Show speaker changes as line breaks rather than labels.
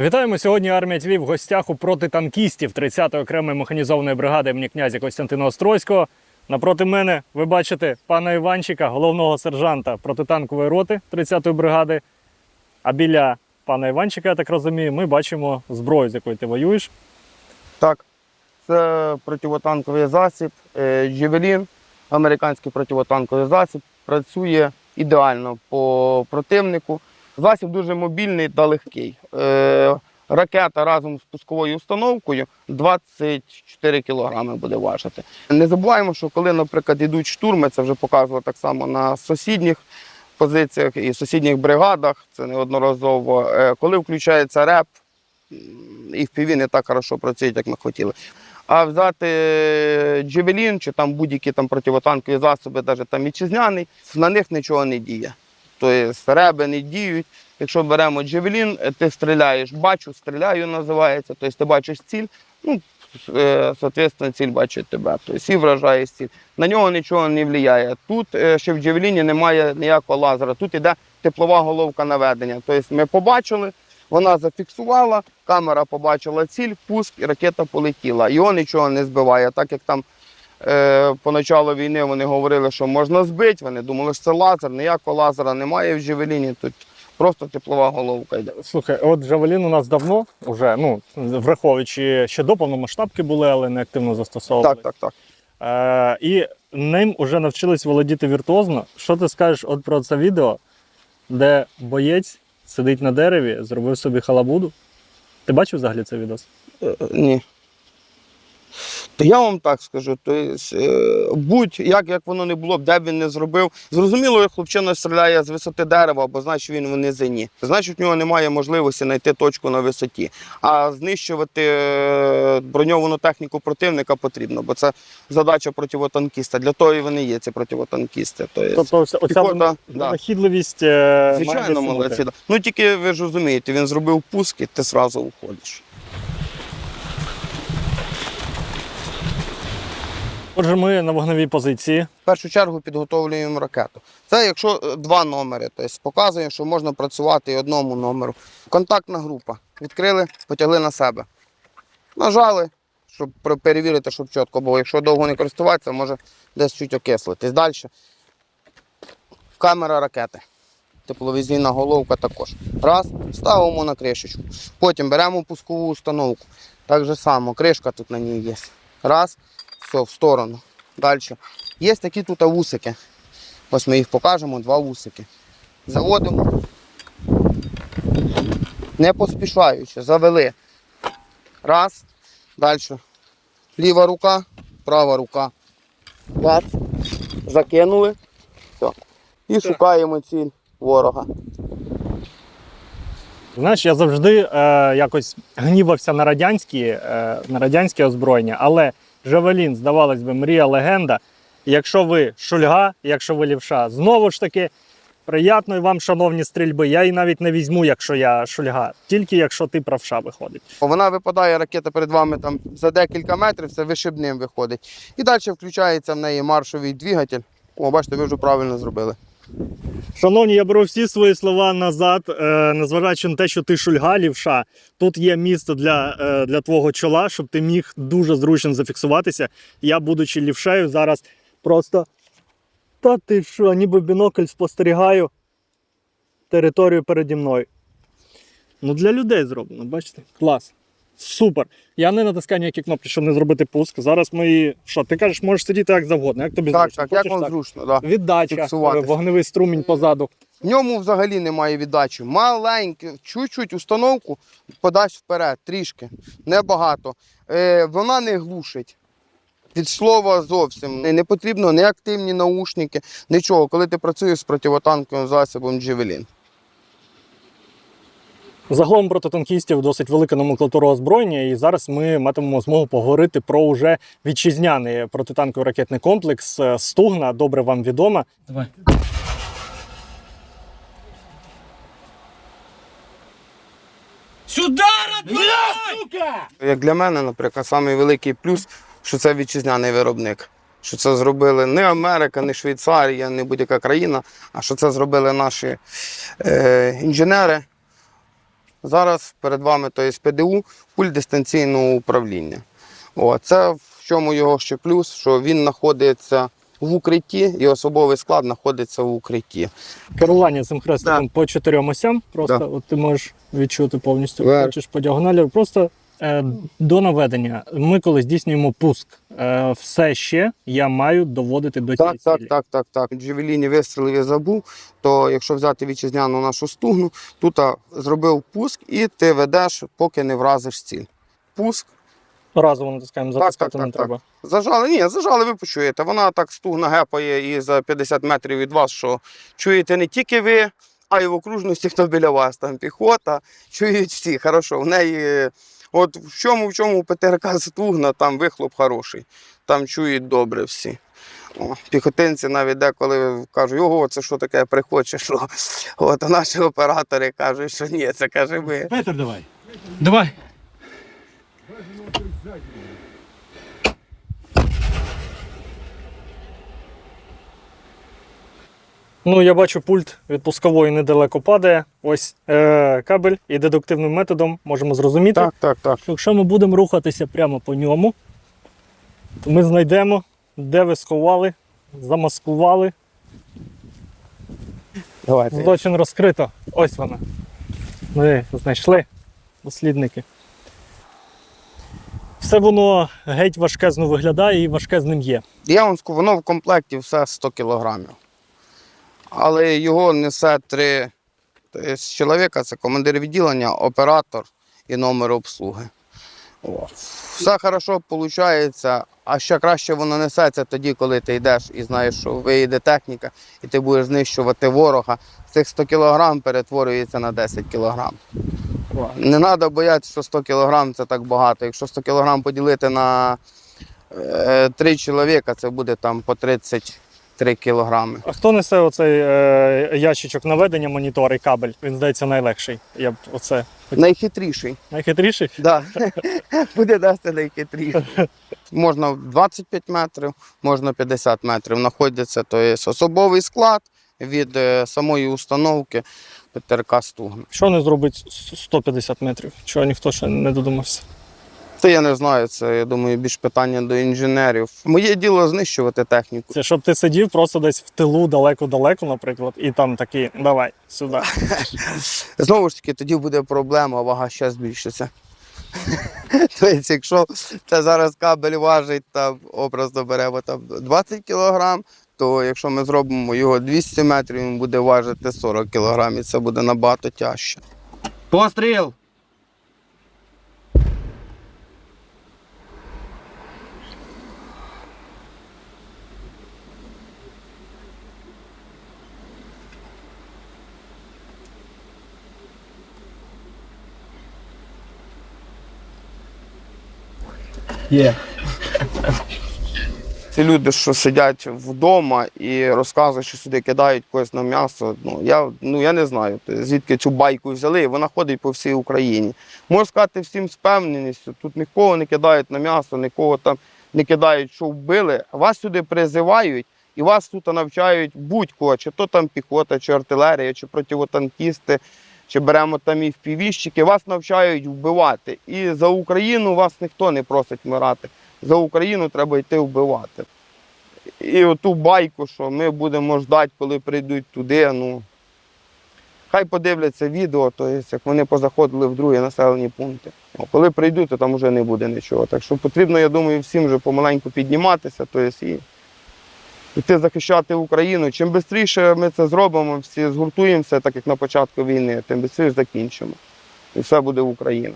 Вітаємо сьогодні. Армія ТВ в гостях у протитанкістів 30-ї окремої механізованої бригади імені князя Костянтина Острозького. Напроти мене ви бачите пана Іванчика, головного сержанта протитанкової роти 30-ї бригади. А біля пана Іванчика, я так розумію, ми бачимо зброю, з якою ти воюєш.
Так, це противотанковий засіб, Джевелін, американський противотанковий засіб, працює ідеально по противнику. Засіб дуже мобільний та легкий. Е, Ракета разом з пусковою установкою 24 кілограми буде важити. Не забуваємо, що коли, наприклад, йдуть штурми, це вже показувало так само на сусідніх позиціях і сусідніх бригадах, це неодноразово. Е, Коли включається реп, і в піві не так хорошо працюють, як ми хотіли. А взяти Джевелін чи там будь-які там противотанкові засоби, навіть там вітчизняний, на них нічого не діє. Тобто реби не діють. Якщо беремо Джевелін, е, ти стріляєш, бачу, стріляю, називається. Тобто ти бачиш ціль, ну, е, соответственно, ціль бачить тебе. Тобто і вражає ціль. На нього нічого не впливає. Тут е, ще в Джевеліні немає ніякого лазера. Тут іде теплова головка наведення. Тобто ми побачили, вона зафіксувала, камера побачила ціль, пуск і ракета полетіла. Його нічого не збиває, так як там. Е, поначалу війни вони говорили, що можна збити. Вони думали, що це лазер. Ніякого лазера немає в Джевеліні. Тут просто теплова головка йде.
Слухай, от Джавелін у нас давно, уже, ну, враховуючи, ще до повномасштабки були, але не активно застосовували.
Так, так, так.
Е, і ним вже навчились володіти віртуозно. Що ти скажеш от про це відео, де боєць сидить на дереві, зробив собі халабуду? Ти бачив взагалі це відео?
Е, Ні. То я вам так скажу, то е, будь-як як воно не було де б він не зробив. Зрозуміло, як хлопчина стріляє з висоти дерева, бо значить він в низині. Значить, в нього немає можливості знайти точку на висоті. А знищувати е, броньовану техніку противника потрібно, бо це задача противотанкіста. Для того і вони є, ці противотанкісти. То є,
Тобто оця,
піхота, да.
винахідливість. е,
Звичайно, молодці. Ну тільки ви ж розумієте, він зробив пуск, і ти зразу уходиш.
Отже, ми на вогневій позиції.
В першу чергу підготовлюємо ракету. Це якщо е, два номери, тобто показуємо, що можна працювати і одному номеру. Контактна група. Відкрили, потягли на себе. Нажали, щоб перевірити, щоб чітко було. Якщо довго не користуватися, може десь чуть окислитись. Далі. Камера ракети. Тепловізійна головка також. Раз, ставимо на кришечку. Потім беремо пускову установку. Так же само, кришка тут на ній є. Раз, все, в сторону. Далі. Є такі тут вусики. Ось ми їх покажемо, два вусики. Заводимо. Не поспішаючи, завели. Раз. Далі. Ліва рука, права рука. Бац. Закинули. Все. І шукаємо ціль ворога.
Знаєш, я завжди е, якось гнівався на радянські, е, на радянське озброєння, але Жавелін, здавалось би, мрія легенда. Якщо ви шульга, якщо ви лівша, знову ж таки, приятної вам, шановні стрільби. Я її навіть не візьму, якщо я шульга, тільки якщо ти правша виходить.
Вона випадає, ракета перед вами там за декілька метрів, це вишибним виходить. І далі включається в неї маршовий двигатель. О, бачите, ви вже правильно зробили.
Шановні, я беру всі свої слова назад, е, незважаючи на те, що ти шульга лівша, тут є місце для, е, для твого чола, щоб ти міг дуже зручно зафіксуватися. Я, будучи лівшею, зараз просто. Та ти що, ніби бінокль спостерігаю територію переді мною. Ну, для людей зроблено, бачите? Клас. Супер. Я не натискаю ніякі кнопки, щоб не зробити пуск. Зараз ми її. Що, ти кажеш, можеш сидіти як завгодно, як тобі
Так,
зручно.
так, як вам
так?
зручно, да.
Віддача,
Фіксуватися.
вогневий струмінь позаду.
В ньому взагалі немає віддачі. Маленьке, чуть-чуть установку подасть вперед, трішки, небагато. Е, вона не глушить. Від слова зовсім не, не потрібно ні активні наушники, нічого, коли ти працюєш з противотанковим засобом Джевелін.
Загалом протитанкістів досить велика номенклатура озброєння, і зараз ми матимемо змогу поговорити про уже вітчизняний протитанковий ракетний комплекс Е, Стугна. Добре вам відома. Давай.
Сюда, родной! сука!
Як для мене, наприклад, самий великий плюс, що це вітчизняний виробник. Що це зробили не Америка, не Швейцарія, не будь-яка країна, а що це зробили наші е, інженери. Зараз перед вами то є ПДУ, пульт дистанційного управління. О, це в чому його ще плюс, що він знаходиться в укритті і особовий склад знаходиться в укритті.
Керування цим хрестиком по чотирьом осям. Просто
Да.
от ти можеш відчути повністю. Хочеш по діагоналі. Просто е, до наведення. Ми коли здійснюємо пуск, все ще я маю доводити до
Так,
цієї
так,
цілі.
так, так, так. Джевеліні вистрілив я забув, то якщо взяти вітчизняну нашу стугну, тут зробив пуск і ти ведеш, поки не вразиш ціль. Пуск,
Разово натискаємо, затискати
так,
не
так,
треба.
Зажали, ні, зажали, ви почуєте. Вона так стугна гепає і за 50 метрів від вас, що чуєте не тільки ви, а й в окружності, хто біля вас. Там піхота, чують всі. Хорошо. В неї, от в чому, в чому ПТРК стугна, там вихлоп хороший, там чують добре всі. О, піхотинці навіть деколи кажуть, ого, це що таке прихоче, от наші оператори кажуть, що ні, це каже ми.
Петр, давай.
Давай. Ну, я бачу, пульт від пускової недалеко падає. Ось е, кабель і дедуктивним методом можемо зрозуміти,
Так, так, так.
що якщо ми будемо рухатися прямо по ньому, то ми знайдемо, де ви сховали, замаскували.
Давайте.
Злочин розкрито. Ось вона. Ми знайшли дослідники. Все воно геть важкезно виглядає і важкезним є.
Я вам скажу, воно в комплекті все 100 кілограмів. Але його несе три чоловіка, це командир відділення, оператор і номер обслуги. Все хорошо виходить, а ще краще воно несеться тоді, коли ти йдеш і знаєш, що виїде техніка, і ти будеш знищувати ворога. Цих 100 кілограм перетворюється на 10 кілограм. Не треба боятися, що 100 кілограм це так багато. Якщо 100 кілограм поділити на е, три чоловіка, це буде там по 33 кілограми.
А хто несе оцей е, ящичок наведення, монітор і кабель? Він здається найлегший. Я б оце
Найхитріший.
найхитріший.
Да. Буде дасти найхитріший. Можна 25 метрів, можна 50 метрів. Знаходиться то є особовий склад від е, самої установки ПТРК Стугна.
Що не зробить с- 150 метрів? Чого ніхто ще не додумався?
Це я не знаю, це я думаю більш питання до інженерів. Моє діло знищувати техніку.
Це щоб ти сидів просто десь в тилу далеко-далеко, наприклад, і там такий, давай, сюди.
Знову ж таки, тоді буде проблема, вага ще збільшиться. Тобто, якщо це зараз кабель важить, там, образно беремо там, 20 кг, то якщо ми зробимо його 200 метрів, він буде важити 40 кг, і це буде набагато тяжче. Постріл!
Є.
Ці люди, що сидять вдома і розказують, що сюди кидають когось на м'ясо. Ну я, ну, я не знаю, звідки цю байку взяли, вона ходить по всій Україні. Можу сказати всім з певненістю, тут нікого не кидають на м'ясо, нікого там не кидають, що вбили. Вас сюди призивають і вас тут навчають будь-кого, чи то там піхота, чи артилерія, чи противотанкісти, чи беремо там і впівіщики, вас навчають вбивати. І за Україну вас ніхто не просить вмирати. За Україну треба йти вбивати. І оту байку, що ми будемо ждати, коли прийдуть туди. Ну, хай подивляться відео, то є, як вони позаходили в другі населені пункти. О, коли прийдуть, то там вже не буде нічого. Так що потрібно, я думаю, всім вже помаленьку підніматися, то є, і йти захищати Україну. Чим швидше ми це зробимо, всі згуртуємося, так як на початку війни, тим швидше закінчимо. І все буде Україна.